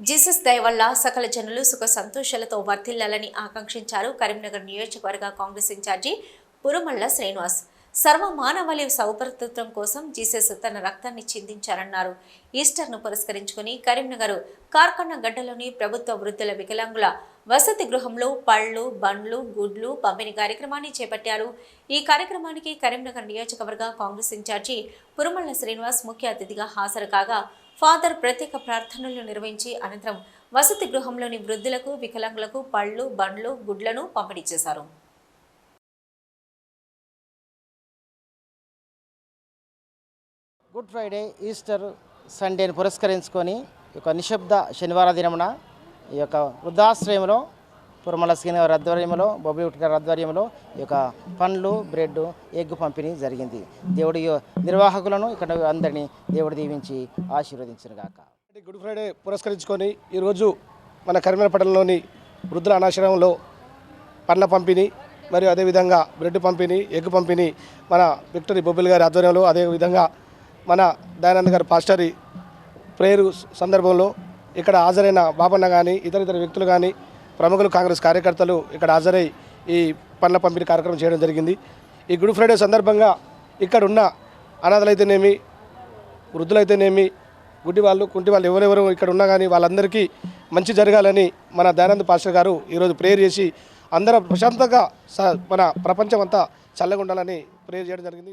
Jesus దయ వల్ల సకల జనులు సుఖ సంతోషాలతో వర్ధిల్లాలని ఆకాంక్షించారు కరీంనగర్ నియోజకవర్గ కాంగ్రెస్ ఇన్ఛార్జి పురుమల్ల శ్రీనివాస్. సర్వ మానవాళి సౌభ్రతత్వం కోసం జీసస్ తన రక్తాన్ని చిందించారన్నారు. ఈస్టర్ను పురస్కరించుకుని కరీంనగర్ కార్కన్న గడ్డలోని ప్రభుత్వ వృద్ధుల వికలాంగుల వసతి గృహంలో పళ్ళు బండ్లు గుడ్లు పంపిణీ కార్యక్రమాన్ని చేపట్టారు. ఈ కార్యక్రమానికి కరీంనగర్ నియోజకవర్గ కాంగ్రెస్ ఇన్ఛార్జి పురుమల్ల శ్రీనివాస్ ముఖ్య అతిథిగా హాజరు కాగా ఫాదర్ ప్రత్యేక ప్రార్థనలు నిర్వహించి అనంతరం వసతి గృహంలోని వృద్ధులకు వికలాంగులకు పళ్ళు బండ్లు గుడ్లను పంపిణీ చేశారు. గుడ్ ఫ్రైడే ఈస్టర్ సండేని పురస్కరించుకొని ఈ యొక్క నిశ్శబ్ద శనివార దినమున ఈ యొక్క వృద్ధాశ్రయంలో పురమల శ్రీనివారి ఆధ్వర్యంలో బొబ్బి ఉట్క గారి ఆధ్వర్యంలో ఈ యొక్క పండ్లు బ్రెడ్ ఎగ్ పంపిణీ జరిగింది. దేవుడి నిర్వాహకులను ఇక్కడ అందరినీ దేవుడు దీవించి ఆశీర్వదించినగాక గుడ్ ఫ్రైడే పురస్కరించుకొని ఈరోజు మన కరీంనగర్ పట్టణంలోని వృద్ధుల అనాశ్రమంలో పండ్ల పంపిణీ మరియు అదేవిధంగా బ్రెడ్ పంపిణీ ఎగ్ పంపిణీ మన విక్టరీ బొబ్బిల్ గారి ఆధ్వర్యంలో అదేవిధంగా మన దయానంద్ గారి పాస్టరీ ప్రేయరు సందర్భంలో ఇక్కడ హాజరైన బాబన్న కానీ ఇతర ఇతర వ్యక్తులు కానీ ప్రముఖులు కాంగ్రెస్ కార్యకర్తలు ఇక్కడ హాజరై ఈ పండ్ల పంపిణీ కార్యక్రమం చేయడం జరిగింది. ఈ గుడ్ ఫ్రైడే సందర్భంగా ఇక్కడ ఉన్న అనాథలైతేనేమి వృద్ధులైతేనేమి గుడ్డి వాళ్ళు కుంటి వాళ్ళు ఎవరెవరు ఇక్కడ ఉన్నా కానీ వాళ్ళందరికీ మంచి జరగాలని మన దయానంద్ పాస్టర్ గారు ఈరోజు ప్రేయర్ చేసి అందరం ప్రశాంతంగా స- మన ప్రపంచం అంతా చల్లగా ఉండాలని ప్రేయర్ చేయడం జరిగింది.